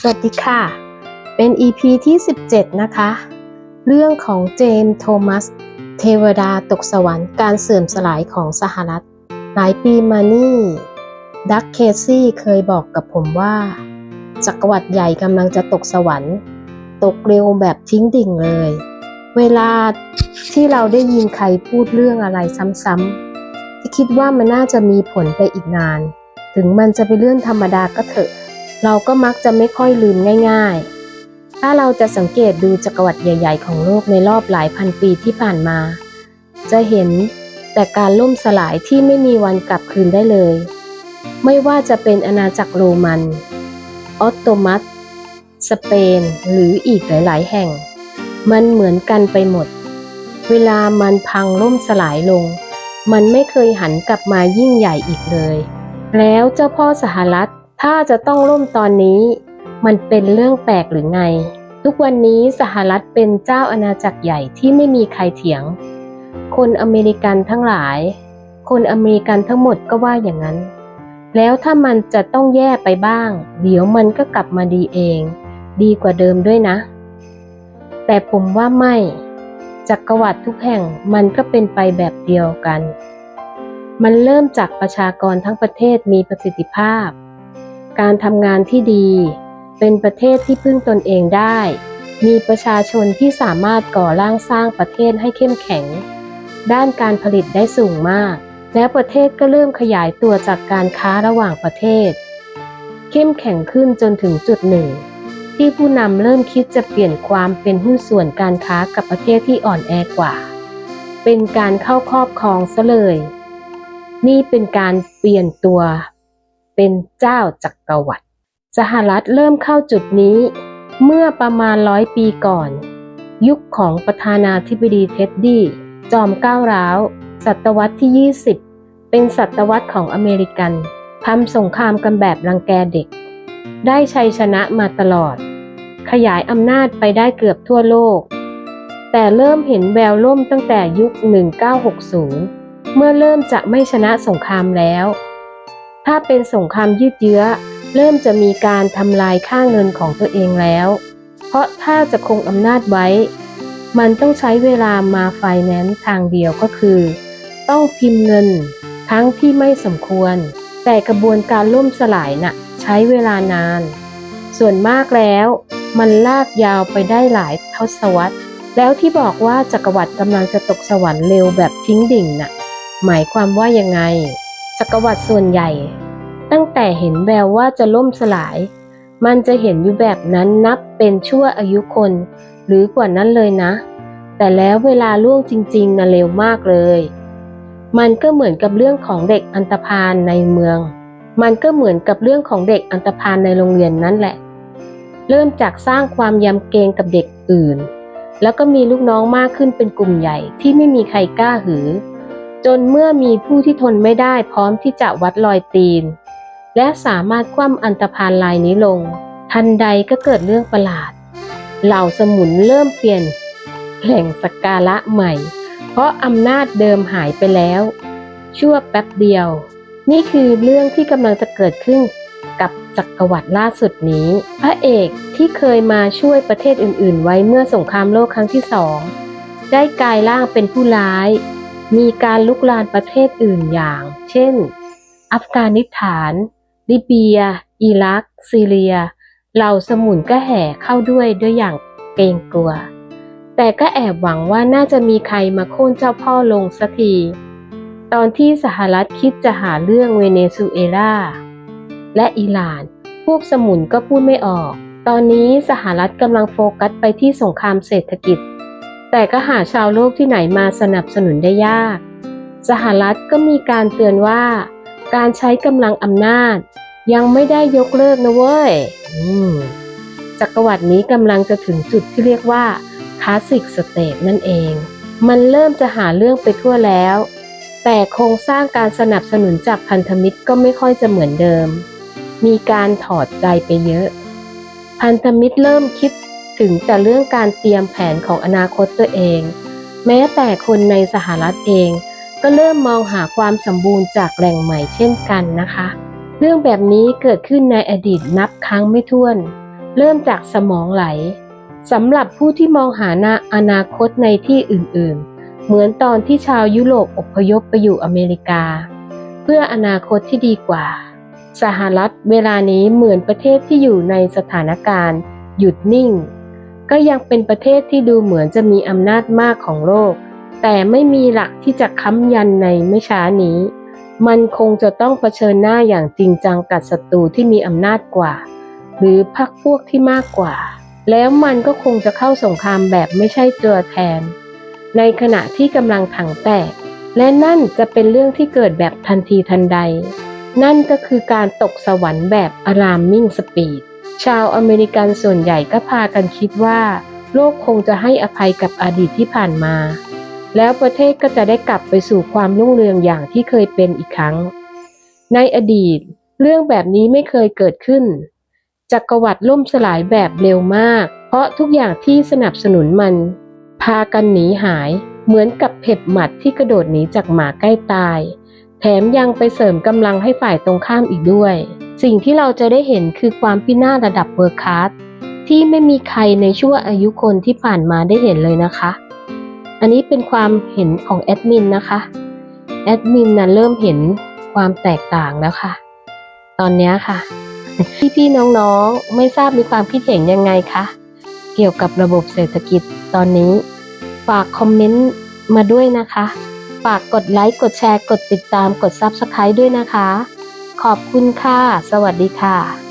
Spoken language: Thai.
สวัสดีค่ะ เป็น EP ที่ 17 นะคะ เรื่องของเจมส์โทมัส เทวดาตกสวรรค์การเสื่อมสลายของสหรัฐ หลายปีมานี่ดักเคซี่เคยบอกกับผมว่า จักรวรรดิใหญ่กำลังจะตกสวรรค์ ตกเร็วแบบทิ้งดิ่งเลย เวลาที่เราได้ยินใครพูดเรื่องอะไรซ้ำๆที่คิดว่ามันน่าจะมีผลไปอีกนาน ถึงมันจะเป็นเรื่องธรรมดาก็เถอะ เราก็มักจะไม่ค่อยลืมง่าย ๆ ถ้าเราจะสังเกตดูจักรวรรดิใหญ่ ๆ ของโลกในรอบหลายพันปีที่ผ่านมา จะเห็นแต่การล่มสลายที่ไม่มีวันกลับคืนได้เลย ไม่ว่าจะเป็นอาณาจักรโรมัน ออตโตมัสสเปน หรืออีกหลาย ๆ แห่ง มันเหมือนกันไปหมด เวลามันพังล่มสลายลง มันไม่เคยหันกลับมายิ่งใหญ่อีกเลย แล้วเจ้าพ่อสหรัฐ ถ้าจะต้องล่มตอนนี้ มันเป็นเรื่องแปลกหรือไง ทุกวันนี้สหรัฐเป็นเจ้าอาณาจักรใหญ่ที่ไม่มีใครเถียง คนอเมริกันทั้งหลาย คนอเมริกันทั้งหมดก็ว่าอย่างนั้น แล้วถ้ามันจะต้องแย่ไปบ้าง เดี๋ยวมันก็กลับมาดีเอง ดีกว่าเดิมด้วยนะ แต่ผมว่าไม่จักรวรรดิทุกแห่งมันก็เป็นไปแบบเดียวกัน มันเริ่มจากประชากรทั้งประเทศมีประสิทธิภาพ การทำงานที่ดี เป็นประเทศที่พึ่งตนเองได้ มีประชาชนที่สามารถก่อร่างสร้างประเทศให้เข้มแข็ง ด้านการผลิตได้สูงมาก แล้วประเทศก็เริ่มขยายตัวจากการค้าระหว่างประเทศ เข้มแข็งขึ้นจนถึงจุดหนึ่ง ที่ผู้นำเริ่มคิดจะเปลี่ยนความเป็นหุ้นส่วนการค้ากับประเทศที่อ่อนแอกว่า เป็นการเข้าครอบครองซะเลย นี่เป็นการเปลี่ยนตัว เป็นเจ้าจักรวรรดิสหรัฐเริ่มเข้าจุดนี้ เมื่อประมาณร้อยปีก่อน ยุคของประธานาธิบดีเท็ดดี้ จอมก้าวร้าว ศตวรรษที่ 20 เป็นศตวรรษของอเมริกันทำสงครามกันแบบรังแกเด็ก ได้ชัยชนะมาตลอด ขยายอำนาจไปได้เกือบทั่วโลก แต่เริ่มเห็นแววล่มตั้งแต่ยุค 1960 เมื่อเริ่มจะไม่ชนะสงครามแล้ว ถ้าเป็นสงครามยืดเยื้อ เริ่มจะมีการทำลายค่าเงินของตัวเองแล้ว เพราะถ้าจะคงอำนาจไว้ มันต้องใช้เวลามาไฟแนนซ์ทางเดียวก็คือ ต้องพิมพ์เงินทั้งที่ไม่สมควร แต่กระบวนการล่มสลายน่ะใช้เวลานาน ส่วนมากแล้ว มันลากยาวไปได้หลายทศวรรษ แล้วที่บอกว่าจักรวรรดิกำลังจะตกสวรรค์เร็วแบบทิ้งดิ่งน่ะหมายความว่ายังไง จักรวรรดิส่วนใหญ่ ตั้งแต่เห็นแววว่าจะล่มสลาย มันจะเห็นอยู่แบบนั้นนับเป็นชั่วอายุคน หรือกว่านั้นเลยนะ แต่แล้วเวลาล่วงจริงๆนะเร็วมากเลย มันก็เหมือนกับเรื่องของเด็กอันตพาลในเมือง มันก็เหมือนกับเรื่องของเด็กอันตพาลในโรงเรียนนั่นแหละ เริ่มจากสร้างความยำเกรงกับเด็กอื่น แล้วก็มีลูกน้องมากขึ้นเป็นกลุ่มใหญ่ที่ไม่มีใครกล้าหือ จนเมื่อมีผู้ที่ทนไม่ได้พร้อมที่จะวัดรอยตีน และสามารถคว่ำอันตพาลลายนี้ลง ทันใดก็เกิดเรื่องประหลาด เหล่าสมุนเริ่มเปลี่ยนแหล่งสักการะใหม่ เพราะอำนาจเดิมหายไปแล้ว ชั่วแป๊บเดียว นี่คือเรื่องที่กำลังจะเกิดขึ้นกับจักรวรรดิล่าสุดนี้ พระเอกที่เคยมาช่วยประเทศอื่น ๆ ไว้เมื่อสงครามโลกครั้งที่สองได้กลายร่างเป็นผู้ร้าย มีการลุกลานประเทศอื่นอย่าง เช่น อัฟกานิสถาน ลิเบีย อิรัก ซีเรีย เหล่าสมุนก็แห่เข้าด้วยด้วยอย่างเกรงกลัว แต่ก็แอบหวังว่าน่าจะมีใครมาโค่นเจ้าพ่อลงสักที ตอนที่สหรัฐคิดจะหาเรื่องเวเนซุเอลา และอิหร่าน พวกสมุนก็พูดไม่ออก ตอนนี้สหรัฐกำลังโฟกัสไปที่สงครามเศรษฐกิจ แต่ก็หาชาวโลกที่ไหนมาสนับสนุนได้ยาก สหรัฐก็มีการเตือนว่า การใช้กำลังอำนาจ ยังไม่ได้ยกเลิกนะเว้ยอืมจักรวรรดินี้กำลังจะถึงจุดที่เรียกว่าคลาสสิกสเตทนั่นเอง มันเริ่มจะหาเรื่องไปทั่วแล้ว แต่โครงสร้างการสนับสนุนจากพันธมิตรก็ไม่ค่อยจะเหมือนเดิม มีการถอดใจไปเยอะ พันธมิตรเริ่มคิด ถึงแต่เรื่องการเตรียมแผนของอนาคตตัวเอง แม้แต่คนในสหรัฐเอง ก็เริ่มมองหาความสมบูรณ์จากแหล่งใหม่เช่นกันนะคะ เรื่องแบบนี้เกิดขึ้นในอดีตนับครั้งไม่ถ้วน เริ่มจากสมองไหลสำหรับผู้ที่มองหานาอนาคตในที่อื่นๆ เหมือนตอนที่ชาวยุโรปอพยพไปอยู่อเมริกา เพื่ออนาคตที่ดีกว่า สหรัฐเวลานี้เหมือนประเทศที่อยู่ในสถานการณ์ หยุดนิ่ง ก็ยังเป็นประเทศที่ดูเหมือนจะมีอำนาจมากของโลก แต่ไม่มีหลักที่จะค้ำยันในไม่ช้านี้ มันคงจะต้องเผชิญหน้าอย่างจริงจังกับศัตรูที่มีอำนาจกว่า หรือพรรคพวกที่มากกว่า แล้วมันก็คงจะเข้าสงครามแบบไม่ใช่ตัวแทน ในขณะที่กำลังถังแตก และนั่นจะเป็นเรื่องที่เกิดแบบทันทีทันใด นั่นก็คือการตกสวรรค์แบบอารามมิ่งสปีด ชาวอเมริกันส่วนใหญ่ก็พากันคิดว่า โลกคงจะให้อภัยกับอดีตที่ผ่านมา แล้วประเทศก็จะได้กลับไปสู่ความรุ่งเรืองอย่างที่เคยเป็นอีกครั้ง ในอดีต เรื่องแบบนี้ไม่เคยเกิดขึ้น จักรวรรดิล่มสลายแบบเร็วมาก เพราะทุกอย่างที่สนับสนุนมัน พากันหนีหาย เหมือนกับเห็บหมัดที่กระโดดหนีจากหมาใกล้ตาย แถมยังไปเสริมกำลังให้ฝ่ายตรงข้ามอีกด้วย สิ่งที่เราจะได้เห็นคือความพินาศระดับเวอร์คัสที่ไม่มีใครในชั่วอายุคนที่ผ่านมาได้เห็นเลยนะคะ อันนี้เป็นความเห็นของแอดมินนะคะ แอดมินนะเริ่มเห็นความแตกต่างแล้วค่ะ ตอนนี้ค่ะ พี่ๆน้องๆ ไม่ทราบมีความคิดเห็นยังไงคะ เกี่ยวกับระบบเศรษฐกิจตอนนี้ ฝากคอมเมนต์มาด้วยนะคะ ฝากกดไลค์ กดแชร์ กดติดตาม กด Subscribe ด้วยนะคะ ขอบคุณค่ะ สวัสดีค่ะ